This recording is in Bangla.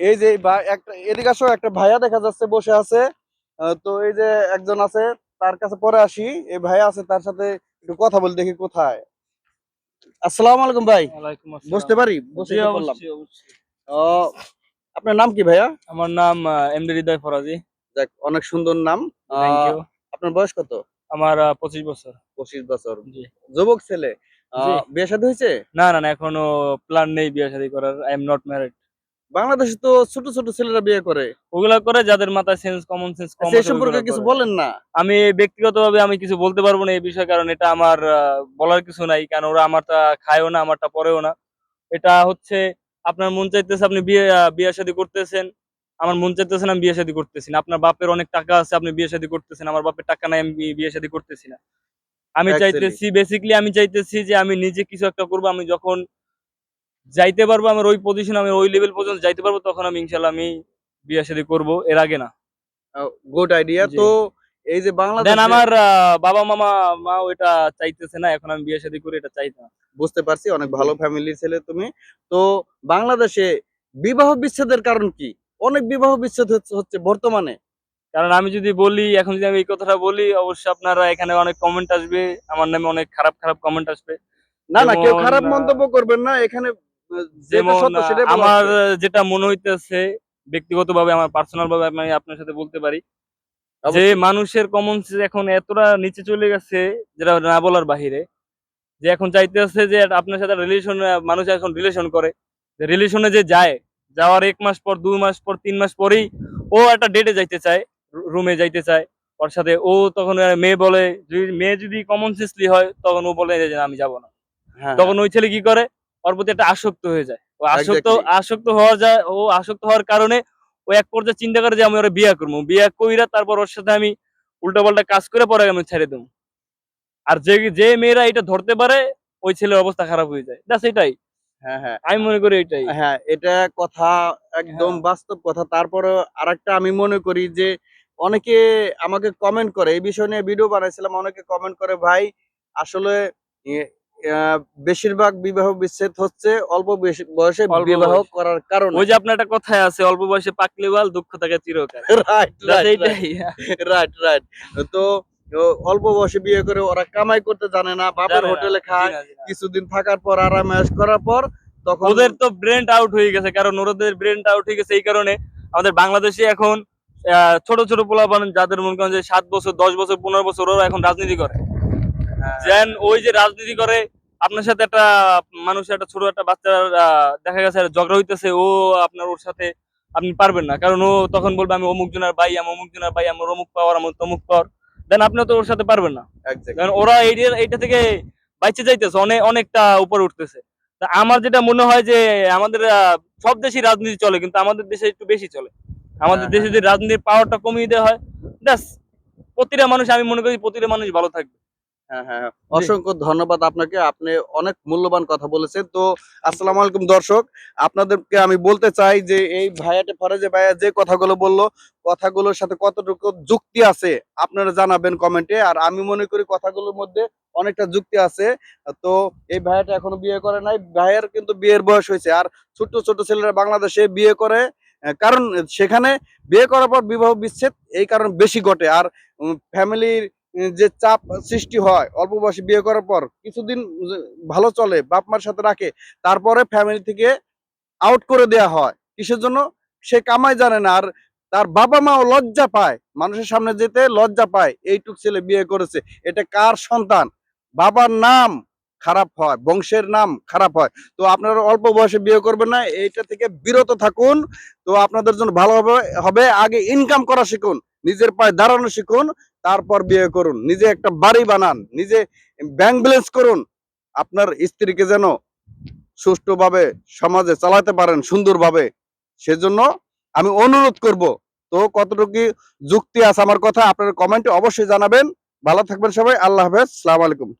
এই যে একটা এদিকে আসো একটা ভাইয়া দেখা যাচ্ছে বসে আছে। তো এই যে একজন আছে তার কাছে পরে আসি। এই ভাইয়া আছে তার সাথে একটু কথা বলি দেখি কোথায়। আসসালামু আলাইকুম ভাই। বসতে পারি? বসে বললাম। আপনার নাম কি ভাইয়া? আমার নাম এমডি হৃদয় ফরাজি। যাক অনেক সুন্দর নাম। আহ, আপনার বয়স কত? আমার পঁচিশ বছর। পঁচিশ বছর। যুবক ছেলে। বিয়ে শাদী হয়েছে? না না না এখনও প্ল্যান নেই বিয়ে শাদী করার। আই এম নট ম্যারিড বাংলাদেশে তো ছোট ছোট ছেলেরা বিয়ে করে। ওগুলা করে যাদের মাথায় সেন্স কমন সেন্স কম সে আছে সম্পর্কে কিছু বলেন না। আমি ব্যক্তিগতভাবে আমি কিছু বলতে পারব না এই বিষয়ে কারণ এটা আমার বলার কিছু নাই কারণ ওরা আমারটা খায়ও না আমারটা পরেও না। এটা হচ্ছে আপনার মন চাইতেছে আপনি বিয়ে বিয়ে শাদী করতেছেন আমার মন চাইতেছে না আমি বিয়ে শাদী করতেছি না। আপনার বাপের অনেক টাকা আছে আপনি বিয়ে শাদী করতেছেন আমার বাপের টাকা নাই আমি বিয়ে শাদী করতেছি না। আমি চাইতেছি বেসিক্যালি আমি চাইতেছি যে আমি নিজে কিছু একটা করব আমি যখন যাইতে পারব আমার ওই পজিশন আমি ওই লেভেল পর্যন্ত যাইতে পারব তখন আমি ইনশাল্লাহ আমি বিয়ে শাদী করব এর আগে না। গুড আইডিয়া তো এই যে বাংলাদেশ আমার বাবা মামা মা ওটা চাইতেছে না এখন আমি বিয়ে শাদী করি এটা চাইতে না। বুঝতে পারছি অনেক ভালো ফ্যামিলির ছেলে তুমি। তো বাংলাদেশে বিবাহ বিচ্ছেদের কারণ কি? অনেক বিবাহ বিচ্ছেদ হচ্ছে- বর্তমানে। কারণ আমি যদি বলি এখন যদি আমি এই কথাটা বলি অবশ্যই আপনারা এখানে অনেক কমেন্ট আসবে আমার নামে অনেক খারাপ খারাপ কমেন্ট আসবে। না না কেউ খারাপ মন্তব্য করবেন না এখানে যেমন আমার যেটা মনে হইতেছে ব্যক্তিগতভাবে আমার পার্সোনাল ভাবে আমি আপনার সাথে বলতে পারি যে মানুষের কমন এখন এতটা নিচে চলে গেছে যেটা না বলার বাহিরে যে এখন চাইতেছে যে আপনার সাথে রিলেশন মানুষ এখন রিলেশন করে। রিলেশনে যে যায় যাওয়ার এক মাস পর দুই মাস পর তিন মাস পরেই ও একটা ডেটে যাইতে চায় রুমে যাইতে চায়। ওর সাথে ও তখন মেয়ে বলে যদি মেয়ে যদি কমন সেন্সলি হয় তখন ও বলে যে আমি যাব না। হ্যাঁ, তখন ওই ছেলে কি করে? ওর প্রতি একটা আসক্ত হয়ে যায়। ও আসক্ত আসক্ত হওয়ার যায় ও আসক্ত হওয়ার কারণে ও এক পর্যায়ে চিন্তা করে যে আমি ওরা বিয়ে করব। বিয়ে কইরা তারপর ওর সাথে আমি উল্টা পাল্টা কাজ করে পরে আমি ছেড়ে দেবো। আর যে যে মেয়েরা এটা ধরতে পারে ওই ছেলের অবস্থা খারাপ হয়ে যায়। ব্যাস এটাই। হ্যাঁ হ্যাঁ। আমি মনে করি এটাই। হ্যাঁ এটা কথা একদম হ্যাঁ। বাস্তব কথা। তারপরে আরেকটা আমি মনে করি যে অনেকে আমাকে কমেন্ট করে এই বিষয় নিয়ে ভিডিও বানাইছিলাম অনেকে কমেন্ট করে ভাই আসলে বেশিরভাগ বিবাহ বিচ্ছেদ হচ্ছে অল্প বয়সে বিবাহ করার কারণে। ওই যে আপনার একটা কথায় আছে অল্প বয়সে পাকলে বাল দুঃখ থাকে চিরকাল। রাইট রাইট রাইট তো অল্প বয়সে বিয়ে করে ওরা কামাই করতে জানে না বাপের না, হোটেলে খায়। কিছুদিন থাকার পর আরামে করার পর তখন ওদের তো ব্রেন আউট হয়ে গেছে কারণ ওদের ব্রেন আউট হয়ে গেছে এই কারণে আমাদের বাংলাদেশে এখন আহ, ছোট ছোট পোলাপান যাদের মনে করেন যে সাত বছর দশ বছর পনেরো বছর ওরা এখন রাজনীতি করে। যেন ওই যে রাজনীতি করে আপনার সাথে একটা মানুষের একটা ছোট একটা বাচ্চার দেখা গেছে ঝগড়া হইতেছে ও আপনার ওর সাথে আপনি পারবেন না। কারণ ও তখন বলবে আমি অমুক জনের ভাই আমি অমুক জনের ভাই আমার অমুক পাওয়ার আমার তমুক পাওয়ার। দেন আপনি তো ওর সাথে পারবেন না। কারণ ওরা এইটা এইটা থেকে বাইচে যাইতেছে অনেক অনেকটা উপরে উঠতেছে। তা আমার যেটা মনে হয় যে আমাদের আহ, সব দেশই রাজনীতি চলে কিন্তু আমাদের দেশে একটু বেশি চলে। আমাদের হ্যাঁ, দেশে যদি রাজনীতির পাওয়ারটা কমিয়ে দেওয়া হয় ব্যাস প্রতিটা মানুষ আমি মনে করি প্রতিটা মানুষ ভালো থাকবে। হ্যাঁ হ্যাঁ হ্যাঁ। অসংখ্য ধন্যবাদ আপনাকে। আপনি অনেক মূল্যবান কথা বলেছেন। তো আসসালাম আলাইকুম দর্শক। আপনাদেরকে আমি বলতে চাই যে এই ভাইয়াটে ফরাজে ভাইয়া যে কথাগুলো বলল কথাগুলোর সাথে কতটুকু যুক্তি আছে আপনারা জানাবেন কমেন্টে। আর আমি মনে করি কথাগুলোর মধ্যে অনেকটা যুক্তি আছে। তো এই ভাইয়াটা এখনও বিয়ে করে নাই। ভাইয়ের কিন্তু বিয়ের বয়স হয়েছে। আর ছোট ছোট ছেলেরা বাংলাদেশে বিয়ে করে কারণ সেখানে বিয়ে করার পর বিবাহ বিচ্ছেদ এই কারণ বেশি ঘটে। আর ফ্যামিলির যে চাপ সৃষ্টি হয়, অল্প বয়সে বিয়ে করার পর কিছুদিন ভালো চলে, বাপ মার সাথে রাখে, তারপরে ফ্যামিলি থেকে আউট করে দেয়া হয়। কিসের জন্য? সে কামাই জানে না আর তার বাবা মাও লজ্জা পায়। মানুষের সামনে যেতে লজ্জা পায়, এইটুক ছেলে বিয়ে করেছে, এটা কার সন্তান? বাবার নাম খারাপ হয়, বংশের নাম খারাপ হয়। তো আপনারা অল্প বয়সে বিয়ে করবেন না, এইটা থেকে বিরত থাকুন। তো আপনাদের জন্য ভালো হবে হবে, আগে ইনকাম করা শিখুন। নিজের পায়ে দাঁড়ানো শিখুন, তারপর বিয়ে করুন। নিজে একটা বাড়ি বানান, নিজে ব্যাংক ব্যালেন্স করুন। আপনার স্ত্রীকে যেন সুষ্ঠুভাবে সমাজে চালাতে পারেন, সুন্দরভাবে। সেজন্য আমি অনুরোধ করব, তো কতটুকু যুক্তি আছে আমার কথা আপনার কমেন্টে অবশ্যই জানাবেন। ভালো থাকবেন সবাই, আল্লাহ হাফেজ, সালাম আলাইকুম।